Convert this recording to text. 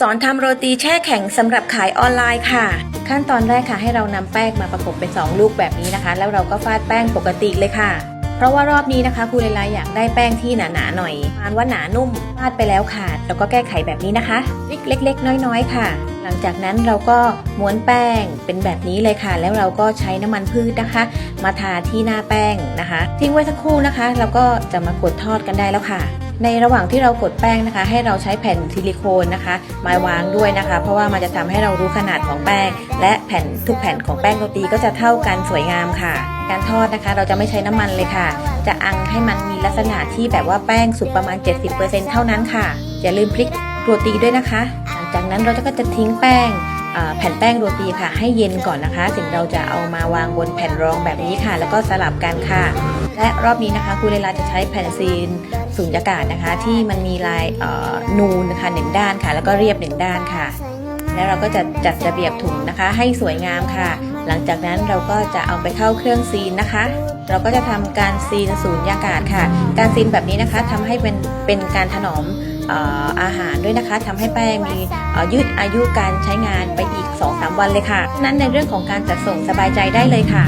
สอนทำโรตีแช่แข็งสำหรับขายออนไลน์ค่ะ ขั้นตอนแรกค่ะให้เรานำแป้งมาประกบเป็น 2 ลูกแบบนี้นะคะ แล้วเราก็ฟาดแป้งปกติเลยค่ะ เพราะว่ารอบนี้นะคะครูเลไลอยากได้แป้งที่หนาๆหน่อยประมาณว่าหนานุ่มฟาดไปแล้วขาดแล้วก็แก้ไขแบบนี้นะคะเล็ก ๆ น้อยๆ ค่ะ หลังจากนั้นเราก็ม้วนแป้งเป็นแบบนี้เลยค่ะ แล้วเราก็ใช้น้ำมันพืชนะคะ มาทาที่หน้าแป้งนะคะ ทิ้งไว้สักครู่นะคะแล้วก็จะมากดทอดกันได้แล้วค่ะ ในระหว่างที่เรากดแป้งนะคะ ให้เราใช้แผ่นซิลิโคนนะคะมาวางด้วยนะคะ เพราะว่ามันจะทำให้เรารู้ขนาดของแป้ง และแผ่นทุกแผ่นของแป้งโรตีก็จะเท่ากันสวยงามค่ะ การทอดนะคะ เราจะไม่ใช้น้ำมันเลยค่ะ จะอังให้มันมีลักษณะที่แบบว่าแป้งสุกประมาณ 70%เท่านั้นค่ะอย่าลืมพลิกโรตีด้วยนะคะ หลังจากนั้นเราก็จะทิ้งแป้งแผ่นแป้งโรตีค่ะ ให้เย็นก่อนนะคะถึงเราจะเอามาวางบนแผ่นรองแบบนี้ค่ะ แล้วก็สลับกันค่ะ และรอบนี้นะคะครูเลลาจะใช้แผ่นซีน สุญญากาศนะคะ ที่มันมีลายนูนนะคะหนึ่งด้านค่ะ แล้วก็เรียบหนึ่งด้านค่ะ แล้วเราก็จะจัดระเบียบถุงนะคะ ให้สวยงามค่ะ หลังจากนั้นเราก็จะเอาไปเข้าเครื่องซีนนะคะ เราก็จะทำการซีนสูญญากาศค่ะ การซีนแบบนี้นะคะทำให้เป็นเป็นการถนอมอาหารด้วยนะคะทำให้แป้งมียืดอายุการใช้งานไปอีก 2-3 วันเลยค่ะ นั้นในเรื่องของการจัดส่งสบายใจได้เลยค่ะ